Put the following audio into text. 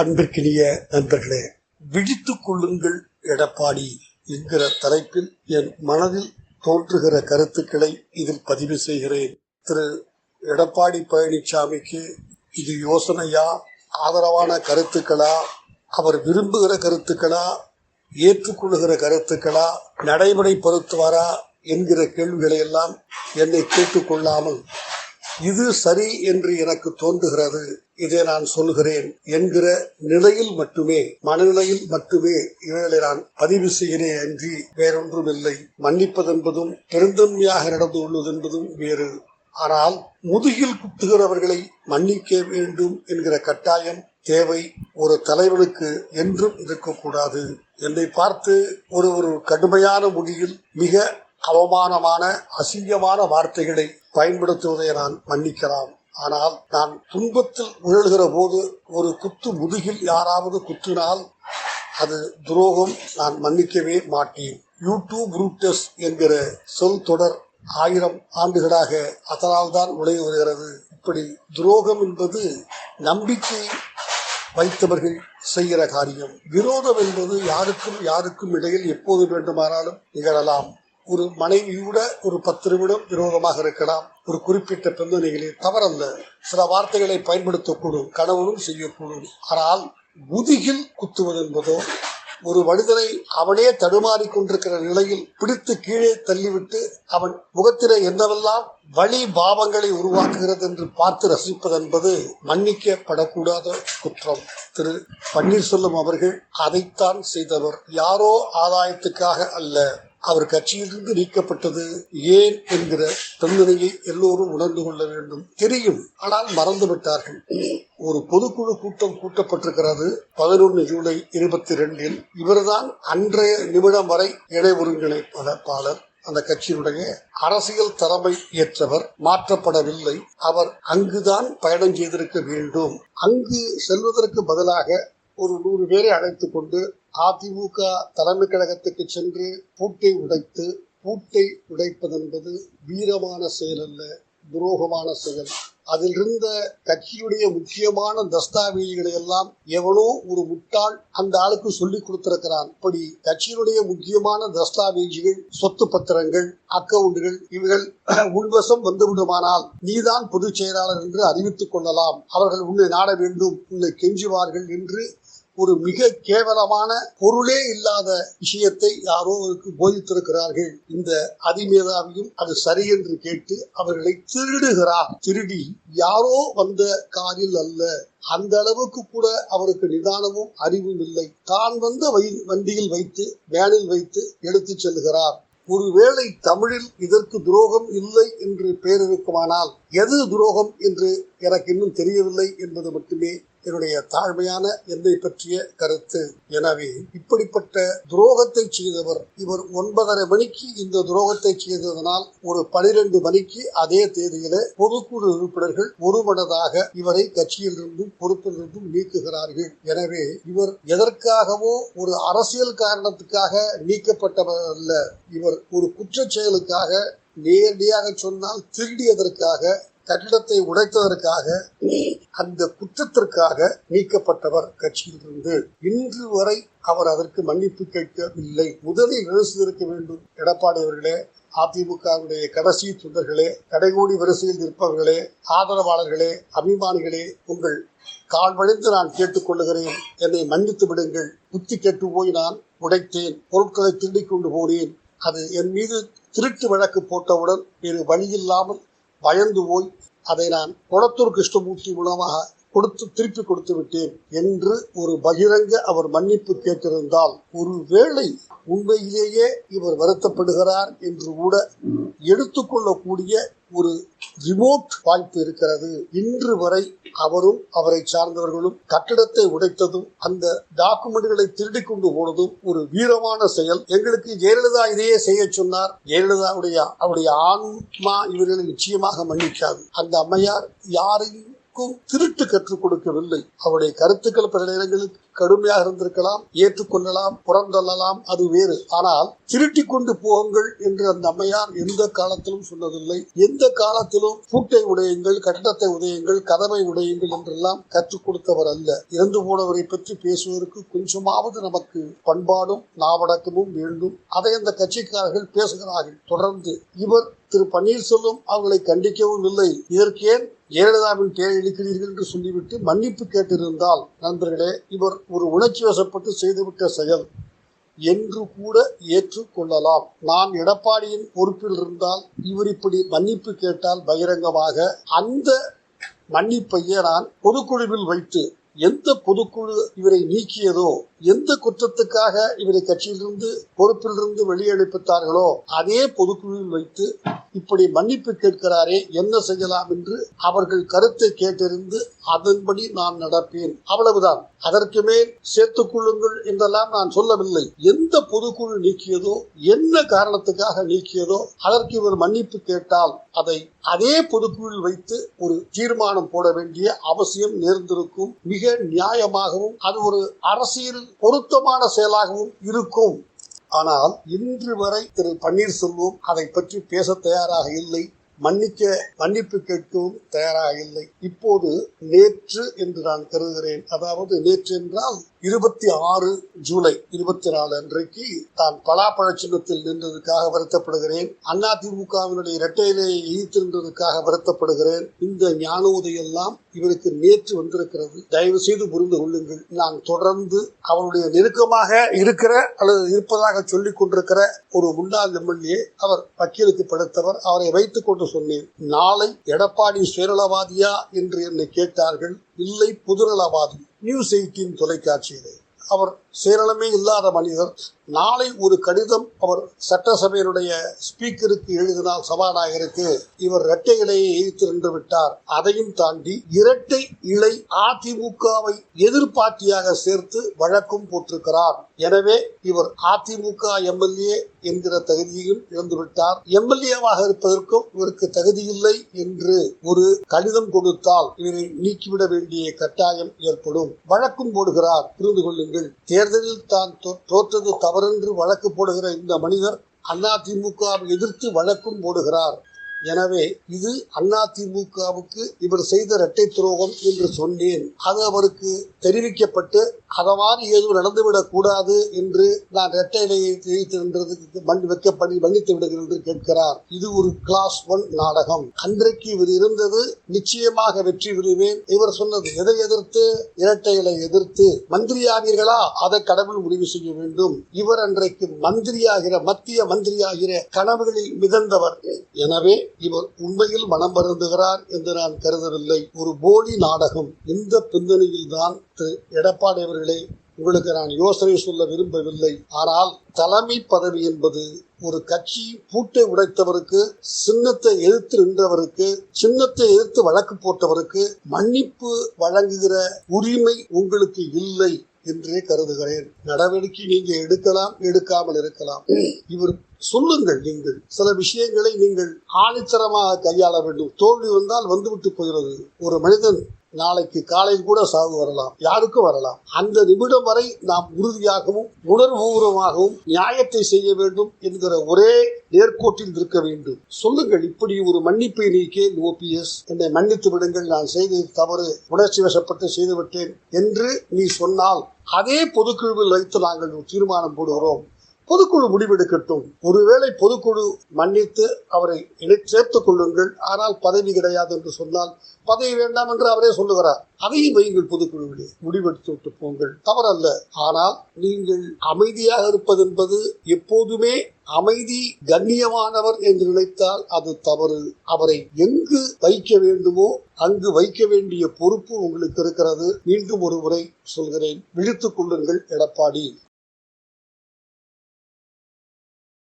அன்பிற்கினிய நண்பர்களே விழித்துக் கொள்ளுங்கள் எடப்பாடி என்கிற தலைப்பில் என் மனதில் தோன்றுகிற கருத்துக்களை இதில் பதிவு செய்கிறேன். திரு. எடப்பாடி பழனிசாமிக்கு இது யோசனையா ஆதரவான கருத்துக்களா அவர் விரும்புகிற கருத்துக்களா ஏற்றுக்கொள்ளுகிற கருத்துக்களா நடைமுறைப்படுத்துவாரா என்கிற கேள்விகளை எல்லாம் என்னை கேட்டுக்கொள்ளாமல் இது சரி என்று எனக்கு தோன்றுகிறது. இதை நான் சொல்கிறேன் என்கிற நிலையில் மட்டுமே மனநிலையில் மட்டுமே இவைகளை நான் பதிவு செய்கிறேன் அன்றி வேறொன்றுமில்லை. மன்னிப்பதென்பதும் பெருந்தன்மையாக நடந்து கொள்வது என்பதும் வேறு. ஆனால் முதுகில் குத்துகிறவர்களை மன்னிக்க வேண்டும் என்கிற கட்டாயம் தேவை. ஒரு தலைவனுக்கு என்றும் இருக்கக்கூடாது. என்னை பார்த்து ஒரு ஒரு கடுமையான மொழியில் மிக அவமானமான அசிங்கமான வார்த்தைகளை பயன்படுத்துவதை நான் மன்னிக்கலாம் ஆனால் நான் துன்பத்தில் உழல்கிற போது ஒரு குத்து முதுகில் யாராவது குத்தினால் அது துரோகம் நான் மன்னிக்கவே மாட்டேன். யூடியூப் ரூட்டஸ் என்கிற சொல் தொடர் ஆயிரம் ஆண்டுகளாக அதனால்தான் உலகி வருகிறது. இப்படி துரோகம் என்பது நம்பிக்கை வைத்தவர்கள் செய்கிற காரியம். விரோதம் என்பது யாருக்கும் யாருக்கும் இடையில் எப்போது வேண்டுமானாலும் நிகழலாம். ஒரு மனைவியோட ஒரு பத்து நிமிடம் விரோதமாக இருக்கலாம். ஒரு குறிப்பிட்ட பின்னணிகளில் தவறல்ல. சில வார்த்தைகளை பயன்படுத்தக்கூடும் கணவனும் செய்யக்கூடும். ஆனால் முதுகில் குத்துவது என்பதோ ஒரு மனிதனை அவனே தடுமாறி கொண்டிருக்கிற நிலையில் பிடித்து கீழே தள்ளிவிட்டு அவன் முகத்திலே என்னவெல்லாம் வழி பாவங்களை உருவாக்குகிறது என்று பார்த்து ரசிப்பது என்பது மன்னிக்கப்படக்கூடாத குற்றம். திரு. பன்னீர்செல்வம் அவர்கள் அதைத்தான் செய்தவர். யாரோ ஆதாயத்துக்காக அல்ல. அவர் கட்சியிலிருந்து நீக்கப்பட்டது ஏன் என்கிற தந்தனையை எல்லோரும் உணர்ந்து கொள்ள வேண்டும். தெரியும். ஆனால் மறந்து விட்டார்கள் ஒரு பொதுக்குழு கூட்டம் கூட்டப்பட்டிருக்கிறது பதினொன்று ஜூலை இருபத்தி ரெண்டில் இவர்தான் அன்றைய நிமிடம் வரை இணை ஒருங்கிணைப்பாளர். அந்த கட்சியினுடைய அரசியல் தலைமை ஏற்றவர் மாற்றப்படவில்லை. அவர் அங்குதான் பயணம் செய்திருக்க வேண்டும். அங்கு செல்வதற்கு பதிலாக ஒரு நூறு பேரை அழைத்துக் கொண்டு அதிமுக தலைமை கழகத்துக்கு சென்று பூட்டை உடைத்து பூட்டை உடைப்பது என்பது வீரமான செயல் அல்ல துரோகமான செயல். அதில் இருந்த கட்சியுடைய முக்கியமான தஸ்தாவேஜுகளை எல்லாம் எவனோ ஒரு முட்டாள் அந்த ஆளுக்கு சொல்லி கொடுத்திருக்கிறான். இப்படி கட்சியினுடைய முக்கியமான தஸ்தாவேஜுகள் சொத்து பத்திரங்கள் அக்கவுண்டுகள் இவைகள் உள்வசம் வந்துவிடுமானால் நீதான் பொதுச் செயலாளர் என்று அறிவித்துக் கொள்ளலாம். அவர்கள் உன்னை நாட வேண்டும் உன்னை கெஞ்சுவார்கள் என்று ஒரு மிக கேவலமான பொருளே இல்லாத விஷயத்தை யாரோ அவருக்கு போதித்திருக்கிறார்கள். இந்த அதிமேதாவியும் அது சரி என்று கேட்டு அவர்களை திருடுகிறார். திருடி யாரோ வந்த காரில் அல்ல. அந்த அளவுக்கு கூட அவருக்கு நிதானமும் அறிவும் இல்லை. தான் வந்த வண்டியில் வைத்து வேனில் வைத்து எடுத்துச் செல்கிறார். ஒருவேளை தமிழில் இதற்கு துரோகம் இல்லை என்று பெயர் இருக்குமானால் எது துரோகம் என்று எனக்கு இன்னும் தெரியவில்லை என்பது மட்டுமே என்னுடைய தாழ்மையான என்னை பற்றிய கருத்து. எனவே இப்படிப்பட்ட துரோகத்தை செய்தவர் இவர் ஒன்பதரை மணிக்கு இந்த துரோகத்தை செய்ததனால் ஒரு பனிரெண்டு மணிக்கு அதே தேதியில பொதுக்குழு உறுப்பினர்கள் ஒருமனதாக இவரை கட்சியிலிருந்தும் பொறுப்பிலிருந்தும் நீக்குகிறார்கள். எனவே இவர் எதற்காகவோ ஒரு அரசியல் காரணத்துக்காக நீக்கப்பட்டவர் அல்ல. இவர் ஒரு குற்ற செயலுக்காக நேரடியாக சொன்னால் திருடியதற்காக கட்டிடத்தை உடைத்ததற்காக அந்த குற்றத்திற்காக நீக்கப்பட்டவர் கட்சியிலிருந்து. இன்று வரை அவர் அதற்கு மன்னிப்பு கேட்கவில்லை. முதலில் விமர்சித்திருக்க வேண்டும். எடப்பாடி அவர்களே அதிமுகவுடைய கடைசி தொண்டர்களே கடைகோடி வரிசையில் நிற்பவர்களே ஆதரவாளர்களே அபிமானிகளே உங்கள் கால் வழிந்து நான் கேட்டுக்கொள்ளுகிறேன் என்னை மன்னித்து விடுங்கள். புத்தி கெட்டு போய் நான் உடைத்தேன். பொருட்களை திருடிக் கொண்டு போனேன். அது என் மீது திருட்டு வழக்கு போட்டவுடன் வேறு வழியில்லாமல் பயந்து போய் அதை நான் குளத்தூர் கிருஷ்ணமூர்த்தி மூலமாக கொடுத்து திருப்பி கொடுத்து விட்டேன் என்று ஒரு பகிரங்க அவர் மன்னிப்பு கேட்டிருந்தால் ஒருவேளை உண்மையிலேயே இவர் வருத்தப்படுகிறார் என்று கூட எடுத்துக்கொள்ளக்கூடிய ஒரு ரிமோட் வாய்ப்பு இருக்கிறது. இன்று வரை அவரும் அவரை சார்ந்தவர்களும் கட்டிடத்தை உடைத்ததும் அந்த டாக்குமெண்ட்களை திருடி கொண்டு போனதும் ஒரு வீரமான செயல். எங்களுக்கு ஜெயலலிதா இதையே செய்ய சொன்னார். ஜெயலலிதாவுடைய அவருடைய ஆன்மா இவர்களை நிச்சயமாக மன்னிக்காது. அந்த அம்மையார் யாரையும் யாருக்கும் திருட்டு கற்றுக் கொடுக்கவில்லை. அவருடைய கருத்துக்கள் பல நேரங்களில் கடுமையாக இருந்திருக்கலாம் ஏற்றுக்கொள்ளலாம் புறந்தள்ளலாம் அது வேறு. ஆனால் திருட்டி கொண்டு போகுங்கள் என்று அந்த அம்மையார் எந்த காலத்திலும் சொன்னதில்லை. எந்த காலத்திலும் பூட்டை உடையுங்கள் கட்டடத்தை உடையுங்கள் கதவை உடையுங்கள் என்றெல்லாம் கற்றுக் கொடுத்தவர் அல்ல. இறந்து போனவரை பற்றி பேசுவதற்கு கொஞ்சமாவது நமக்கு பண்பாடும் நாவடக்கமும் வேண்டும். அதை அந்த கட்சிக்காரர்கள் பேசுகிறார்கள். தொடர்ந்து இவர் திரு பன்னீர்செல்வம் அவர்களை கண்டிக்கவும் இல்லை. இதற்கேன் ஜெயலலிதாவின் பெயர் எடுக்கிறீர்கள் என்று சொல்லிவிட்டு மன்னிப்பு கேட்டிருந்தால் நண்பர்களே இவர் ஒரு உணர்ச்சி வசப்பட்டு செய்துவிட்ட செயல் என்று கூட ஏற்றுக்கொள்ளலாம் நான் எடப்பாடியின் பொறுப்பில் இருந்தால் இவர் இப்படி மன்னிப்பு கேட்டால் பகிரங்கமாக அந்த மன்னிப்பையே நான் பொதுக்குழுவில் வைத்து எந்த பொதுக்குழு இவரை நீக்கியதோ எந்த குற்றத்துக்காக இவரை கட்சியிலிருந்து பொறுப்பிலிருந்து வெளியெடுப்பித்தார்களோ அதே பொதுக்குழுவில் வைத்து இப்படி மன்னிப்பு கேட்கிறாரே என்ன செய்யலாம் என்று அவர்கள் கருத்தை கேட்டறிந்து அதன்படி நான் நடப்பேன். அவ்வளவுதான். அதற்கு மேல் சேர்த்துக் கொள்ளுங்கள் என்றெல்லாம் நான் சொல்லவில்லை. எந்த பொதுக்குழு நீக்கியதோ என்ன காரணத்துக்காக நீக்கியதோ அதற்கு இவர் மன்னிப்பு கேட்டால் அதை அதே பொதுக்குழுவில் வைத்து ஒரு தீர்மானம் போட வேண்டிய அவசியம் நேர்ந்திருக்கும். மிக நியாயமாகவும் அது ஒரு அரசியல் பொருத்தமான செயலாகவும் இருக்கும். ஆனால் இன்று வரை திரு பன்னீர்செல்வம் அதை பற்றி பேச தயாராக இல்லை. மன்னிக்க மன்னிப்பு கேட்கவும் தயாராக இல்லை. இப்போது நேற்று என்று நான் கருதுகிறேன். அதாவது நேற்று என்றால் இருபத்தி ஆறு ஜூலை இருபத்தி நாலு அன்றைக்கு தான் பலாப்பழ சின்னத்தில் நின்றதுக்காக வருத்தப்படுகிறேன். அதிமுகவினுடைய இரட்டையிலேயே இழித்திருந்ததுக்காக நின்றதுக்காக வருத்தப்படுகிறேன். இந்த ஞானோதையெல்லாம் இவருக்கு நேற்று வந்திருக்கிறது. தயவு செய்து புரிந்து கொள்ளுங்கள். நான் தொடர்ந்து அவருடைய நெருக்கமாக இருக்கிற அல்லது இருப்பதாக சொல்லிக் கொண்டிருக்கிற ஒரு முன்னாள் எம்எல்ஏ அவர் வக்கீலுக்கு படுத்தவர் அவரை வைத்துக் கொண்டு சொன்னேன். நாளை எடப்பாடி சுயநலவாதியா? என்று என்னை கேட்டார்கள். இல்லை புதுநலவாதி. News eighteen தொலைக்காட்சியிலே. அவர் சேரளமே இல்லாத மனிதர். நாளை ஒரு கடிதம் அவர் சட்டசபையினுடைய ஸ்பீக்கருக்கு எழுதினால் சபாநாயகருக்கு இவர் இரட்டை இலையை எரித்து நின்று விட்டார். அதையும் தாண்டி இரட்டை இலை அதிமுகவை எதிர்பார்ட்டியாக சேர்த்து வழக்கும் போட்டிருக்கிறார். எனவே இவர் அதிமுக எம்எல்ஏ என்கிற தகுதியையும் இழந்துவிட்டார். எம்எல்ஏவாக இருப்பதற்கும் இவருக்கு தகுதியில்லை என்று ஒரு கடிதம் கொடுத்தால் இவரை நீக்கிவிட வேண்டிய கட்டாயம் ஏற்படும். வழக்கும் போடுகிறார். புரிந்து கொள்ளுங்கள். தேர்தலில் தான் தோற்றது தவறென்று வழக்கு போடுகிற இந்த மனிதர் அதிமுகவை எதிர்த்து வழக்கும் போடுகிறார். எனவே இது அதிமுகவுக்கு இவர் செய்த இரட்டை துரோகம் என்று சொன்னேன். அது அவருக்கு தெரிவிக்கப்பட்டு அதவாறு ஏதும் நடந்துவிடக் கூடாது என்று நான் இரட்டை இலையை தெரிவித்திருந்ததுக்கு மண் வைக்கப்படி மன்னித்து விடுகிறேன் என்று கேட்கிறார். இது ஒரு கிளாஸ் ஒன் நாடகம். அன்றைக்கு இவர் இருந்தது நிச்சயமாக வெற்றி பெறுவேன். இவர் சொன்னது எதை எதிர்த்து? இரட்டை இலை எதிர்த்து. மந்திரியாவீர்களா? அதை கடவுள் முடிவு செய்ய வேண்டும். இவர் அன்றைக்கு மந்திரியாகிற மத்திய மந்திரியாகிற கனவுகளில் மிதந்தவர். எனவே இவர் உண்மையில் மனம் வருந்துகிறார் என்று நான் கருதவில்லை. ஒரு போலி நாடகம் இந்த பின்னணியில் தான் திரு எடப்பாடி அவர்களே உங்களுக்கு நான் யோசனை சொல்ல விரும்பவில்லை. ஆனால் தலைமை பதவி என்பது ஒரு கட்சி பூட்டை உடைத்தவருக்கு சின்னத்தை எதிர்த்து நின்றவருக்கு சின்னத்தை எதிர்த்து வழக்கு போட்டவருக்கு மன்னிப்பு வழங்குகிற உரிமை உங்களுக்கு இல்லை. என்றே கருதுகிறேன். நடவடிக்கை நீங்க எடுக்கலாம் எடுக்காமல் இருக்கலாம். இவர் சொல்லுங்கள் நீங்கள். சில விஷயங்களை நீங்கள் ஆணித்தரமாக கையாள வேண்டும். தோல்வி வந்தால் வந்துவிட்டு போகிறது. ஒரு மனிதன் நாளைக்கு காலையில் கூட சாவு வரலாம் யாருக்கும் வரலாம். அந்த நிமிடம் வரை நாம் உறுதியாகவும் உணர்வுபூர்வமாகவும் நியாயத்தை செய்ய வேண்டும் என்கிற ஒரே நேர்கோட்டில் இருக்க வேண்டும். சொல்லுங்கள் இப்படி ஒரு மன்னிப்பை நீக்கே ஓபிஎஸ். என்னை மன்னித்து விடுங்கள் நான் செய்தது தவறு உணர்ச்சி வசப்பட்டு செய்துவிட்டேன் என்று நீ சொன்னால் அதே பொதுக்குழுவில் வைத்து நாங்கள் தீர்மானம் போடுகிறோம். பொதுக்குழு முடிவெடுக்கட்டும். ஒருவேளை பொதுக்குழு மன்னித்து அவரை இணை சேர்த்துக் கொள்ளுங்கள். ஆனால் பதவி கிடையாது என்று சொன்னால் பதவி வேண்டாம் என்று அவரே சொல்லுகிறார். அதையும் வையுங்கள் பொதுக்குழுவிலே. முடிவெடுத்து விட்டு போங்கள். தவறல்ல. ஆனால் நீங்கள் அமைதியாக இருப்பது என்பது எப்போதுமே அமைதி கண்ணியமானவர் என்று நினைத்தால் அது தவறு. அவரை எங்கு வைக்க வேண்டுமோ அங்கு வைக்க வேண்டிய பொறுப்பு உங்களுக்கு இருக்கிறது. மீண்டும் ஒரு முறை சொல்கிறேன். விழித்துக் கொள்ளுங்கள் எடப்பாடி.